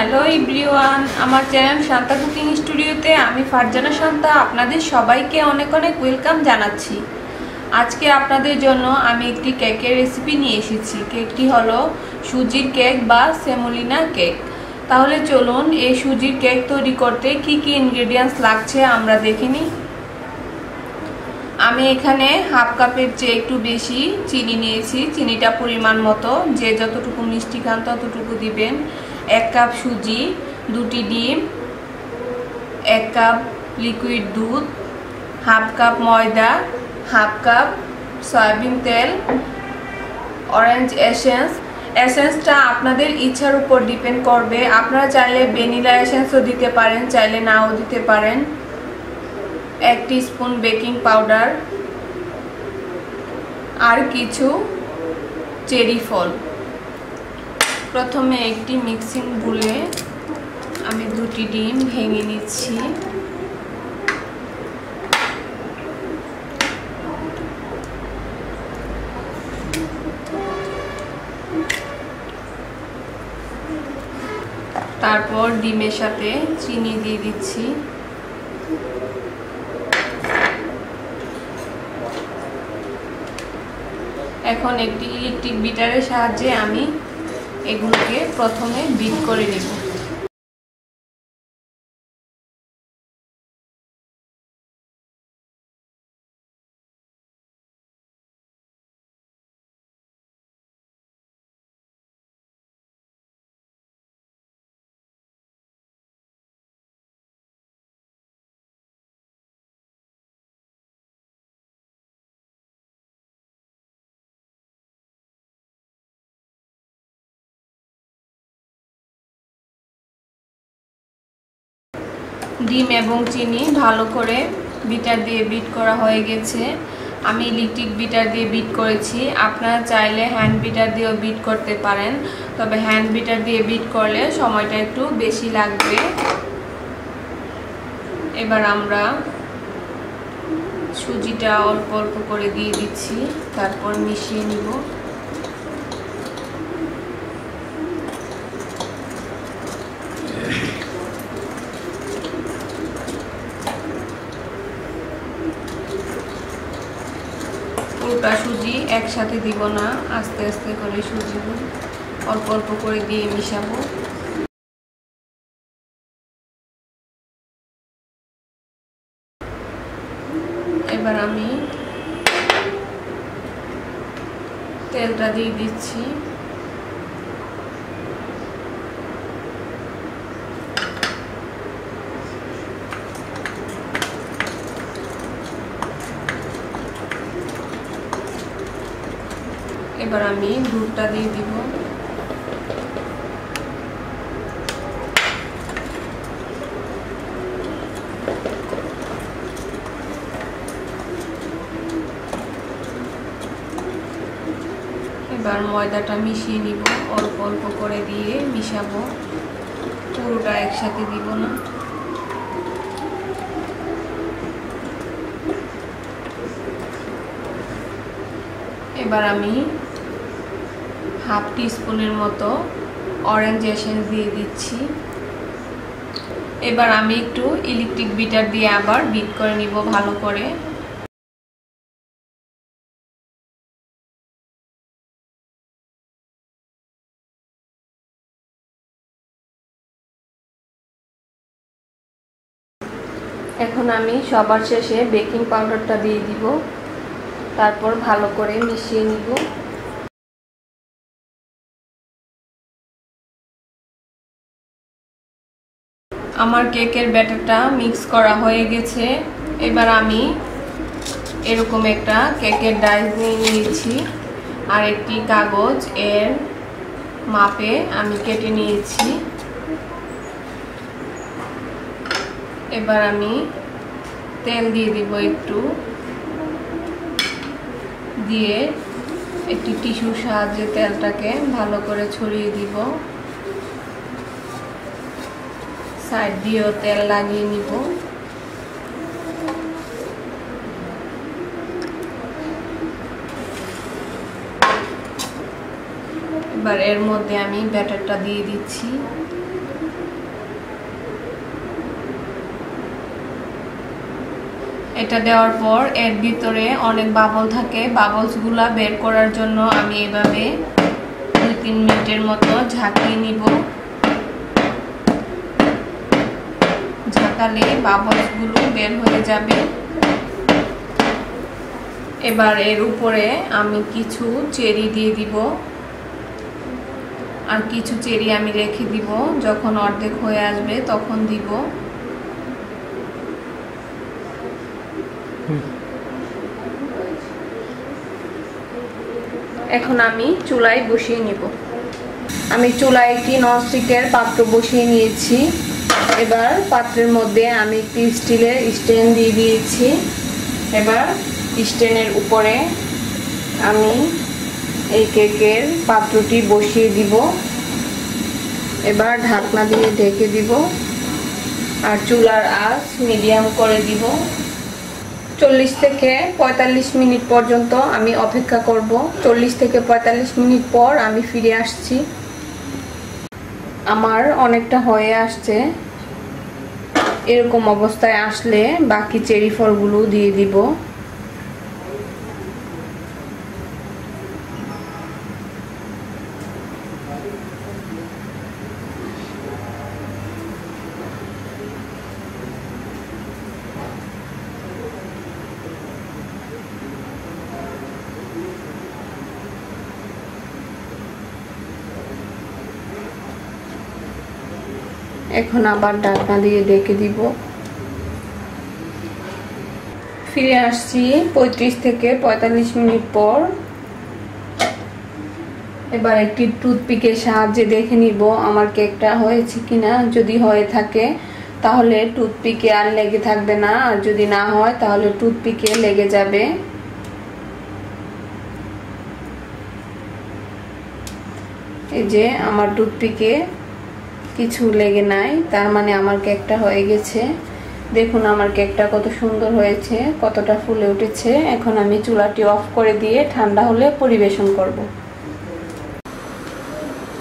Hello everyone আমার channel Shanta cooking স্টুডিওতে আমি ফারজানা শান্তা, আপনাদের সবাইকে অনেক অনেক ওয়েলকাম জানাচ্ছি। আজকে আপনাদের জন্য আমি একটি কেকের রেসিপি নিয়ে এসেছি। কেকটি হলো সুজির কেক বা সেমোলিনা কেক। তাহলে চলুন এই সুজির কেক তৈরি করতে কি কি ইনগ্রেডিয়েন্টস লাগছে আমরা দেখে নিই। আমি এখানে হাফ কাপের চেয়ে একটু বেশি চিনি নিয়েছি। চিনিটা পরিমাণ মতো। যে যতটুকু মিষ্টি খান ততটুকু দিবেন। এক কাপ সুজি, দুটি ডিম, এক কাপ লিকুইড দুধ, হাফ কাপ ময়দা, হাফ কাপ সয়াবিন তেল অরেঞ্জ এসেন্স এসেন্সটা আপনাদের ইচ্ছার উপর ডিপেন্ড করবে। আপনারা চাইলে ভ্যানিলা এসেন্সও দিতে পারেন, চাইলে নাও দিতে পারেন। এক স্পুন বেকিং পাউডার আর কিছু চেরি ফল প্রথমে একটি মিক্সিং বুলে আমি দুটি ডিম ভেঙে নিচ্ছি। তারপর ডিমের সাথে চিনি দিয়ে দিচ্ছি। এখন একটি ইলেকট্রিক বিটারের সাহায্যে আমি এগুলোকে প্রথমে বিট করে নেব। ডিম এবং চিনি ভালো করে বিটার দিয়ে বিট করা হয়ে গেছে। আমি ইলেকট্রিক বিটার দিয়ে বিট করেছি। আপনারা চাইলে হ্যান্ড বিটার দিয়েও বিট করতে পারেন। তবে হ্যান্ড বিটার দিয়ে বিট করলে সময়টা একটু বেশি লাগবে। এবার আমরা সুজিটা অল্প অল্প করে দিয়ে দিচ্ছি। তারপর মিশিয়ে নিব। পুরোটা সুজি একসাথে দিব না। আস্তে আস্তে করে সুজি অল্প অল্প করে দিয়ে মিশাবো। এবার আমি তেলটা দিয়ে দিচ্ছি। এবার আমি দুধটা দিয়ে দিব। এবার ময়দাটা মিশিয়ে নিব। অল্প অল্প করে দিয়ে মিশাবো। পুরোটা একসাথে দিব না। এবার আমি হাফ টি স্পুনের মতো অরেঞ্জ এসেন্স দিয়ে দিচ্ছি। এবার আমি একটু ইলেকট্রিক বিটার দিয়ে আবার বিট করে নিব ভালো করে। এখন আমি সবার শেষে বেকিং পাউডারটা দিয়ে দিব। তারপর ভালো করে মিশিয়ে নিব। আমার কেকের ব্যাটারটা মিক্স করা হয়ে গেছে। এবার আমি এরকম একটা কেকের ডাইস নিয়ে নিয়েছি আর একটি কাগজ এর মাপে আমি কেটে নিয়েছি। এবার আমি তেল দিয়ে দিব একটু। দিয়ে একটি টিস্যুর সাহায্যে তেলটাকে ভালো করে ছড়িয়ে দিব। সাইড দিয়েও তেল লাগিয়ে নিব। এবার এর মধ্যে আমি ব্যাটারটা দিয়ে দিচ্ছি। এটা দেওয়ার পর এর ভিতরে অনেক বাবল থাকে। বাবলসগুলা বের করার জন্য আমি এভাবে দুই তিন মিনিটের মতো ঝাঁকিয়ে নিব। ঝাঁকালে বাবলসগুলো বের হয়ে যাবে। এবার এর উপরে আমি কিছু চেরি দিয়ে দিব। আর কিছু চেরি আমি রেখে দিব যখন অর্ধেক হয়ে আসবে তখন দিব। এখন আমি চুলায় বসিয়ে নিব। আমি চুলায় একটি ননস্টিকের পাত্র বসিয়ে নিয়েছি। এবার পাত্রের মধ্যে আমি একটি স্টিলের স্ট্যান্ড দিয়ে দিয়েছি। এবার স্ট্যান্ডের উপরে আমি এই কেকের পাত্রটি বসিয়ে দিব। এবার ঢাকনা দিয়ে ঢেকে দিব আর চুলার আঁচ মিডিয়াম করে দিব। চল্লিশ থেকে পঁয়তাল্লিশ মিনিট পর্যন্ত আমি অপেক্ষা করব। চল্লিশ থেকে পঁয়তাল্লিশ মিনিট পর আমি ফিরে আসছি। আমার অনেকটা হয়ে আসছে। এরকম অবস্থায় আসলে বাকি চেরি ফলগুলো দিয়ে দিব। এখন আবার ঢাকনা দিয়ে ডেকে দিব। ফিরে আসছি পঁয়ত্রিশ থেকে পঁয়তাল্লিশ মিনিট পর। এবার একটি টুথপিকের সাহায্যে দেখে নিব আমার কেকটা হয়েছে কিনা। যদি হয়ে থাকে, তাহলে টুথপিকে আর লেগে থাকবে না। আর যদি না হয়, তাহলে টুথপিকে লেগে যাবে। এই যে, আমার টুথপিকে কিছু লেগে নাই, তার মানে আমার কেকটা হয়ে গেছে। দেখুন আমার কেকটা কত সুন্দর হয়েছে, কতটা ফুলে উঠেছে। এখন আমি চুলাটি অফ করে দিয়ে ঠান্ডা হলে পরিবেশন করব।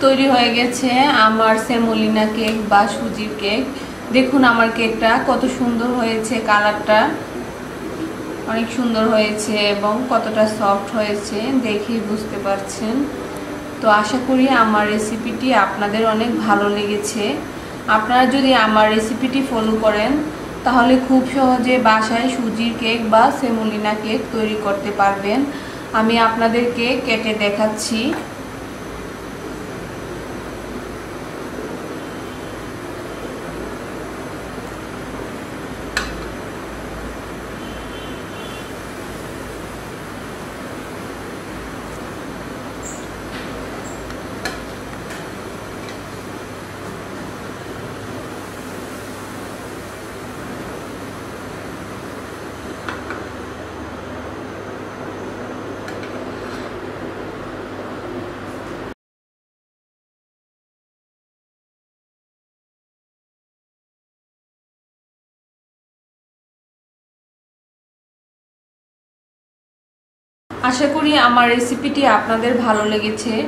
তৈরি হয়ে গেছে আমার সেমোলিনা কেক বা সুজির কেক। দেখুন আমার কেকটা কত সুন্দর হয়েছে, কালারটা অনেক সুন্দর হয়েছে এবং কতটা সফট হয়েছে, দেখেই বুঝতে পারছেন। তো আশা করি আমার রেসিপিটি আপনাদের অনেক ভালো লেগেছে। আপনারা যদি আমার রেসিপিটি ফলো করেন, তাহলে খুব সহজে বাসায় সুজির কেক বা সেমুলিনা কেক তৈরি করতে পারবেন। আমি আপনাদেরকে কেটে দেখাচ্ছি। আশা করি আমার রেসিপিটি আপনাদের ভালো লেগেছে।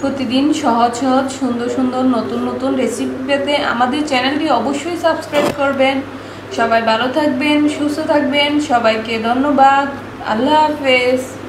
প্রতিদিন সহজ সহজ, সুন্দর সুন্দর, নতুন নতুন রেসিপি পেতে আমাদের চ্যানেলটি অবশ্যই সাবস্ক্রাইব করবেন। সবাই ভালো থাকবেন, সুস্থ থাকবেন। সবাইকে ধন্যবাদ। আল্লাহ হাফেজ।